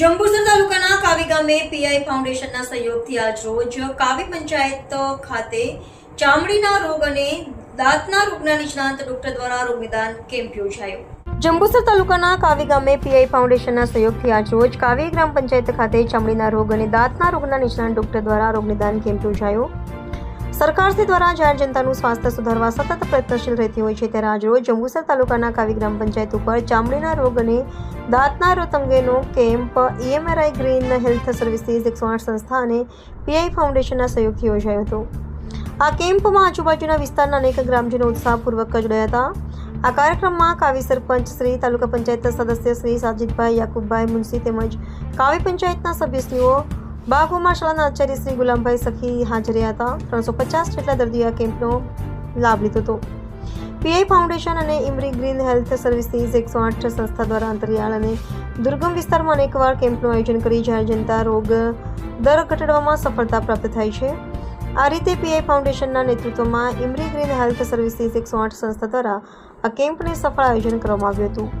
જંબુસર તાલુકાના કાવી ગામે પીઆઈ ફાઉન્ડેશનના સહયોગથી આજ રોજ કાવી પંચાયત ખાતે ચામડીના રોગ અને દાંતના રોગના નિષ્ણાંત ડોક્ટર દ્વારા રોગ નિદાન કેમ્પ યોજાયો. જંબુસર તાલુકાના કાવી ગામે પીઆઈ ફાઉન્ડેશનના સહયોગથી આજ રોજ કાવી ગ્રામ પંચાયત ખાતે ચામડીના રોગ અને દાંતના રોગના નિષ્ણાંત ડોક્ટર દ્વારા રોગ નિદાન કેમ્પ યોજાયો. સરકારશ્રી દ્વારા જાહેર જનતાનું સ્વાસ્થ્ય સુધારવા સતત પ્રયત્નશીલ રહેતી હોય છે ત્યારે આજરોજ જંબુસર તાલુકાના કાવી ગ્રામ પંચાયત ઉપર ચામડીના રોગ અને દાંતના રોગ અંગેનો camp EMRI green health services એકસો આઠ સંસ્થા અને પીઆઈ ફાઉન્ડેશનના સહયોગથી યોજાયો હતો આ કેમ્પમાં આજુબાજુના વિસ્તારના અનેક ગ્રામજનો ઉત્સાહપૂર્વક જોડાયા હતા આ કાર્યક્રમમાં કાવી સરપંચ શ્રી તાલુકા પંચાયત સદસ્ય શ્રી સાજીદભાઈ યાકુબભાઈ મુનશી તેમજ કાવી પંચાયતના સભ્યશ્રીઓ બાગોમાં શાળાના આચાર્ય શ્રી ગુલામભાઈ સખી હાજર હતા ત્રણસો પચાસ જેટલા દર્દીઓ આ કેમ્પનો લાભ લીધો હતો પીઆઈ ફાઉન્ડેશન અને ઇમરી ગ્રીન હેલ્થ સર્વિસીસ એકસો આઠ સંસ્થા દ્વારા અંતરિયાળ અને દુર્ગમ વિસ્તારમાં અનેકવાર કેમ્પનું આયોજન કરી જાહેર જનતા રોગ દર ઘટાડવામાં સફળતા પ્રાપ્ત થાય છે. આ રીતે પીઆઈ ફાઉન્ડેશનના નેતૃત્વમાં ઇમરી ગ્રીન હેલ્થ સર્વિસીસ એકસો આઠ સંસ્થા દ્વારા આ કેમ્પને સફળ આયોજન કરવામાં આવ્યું હતું.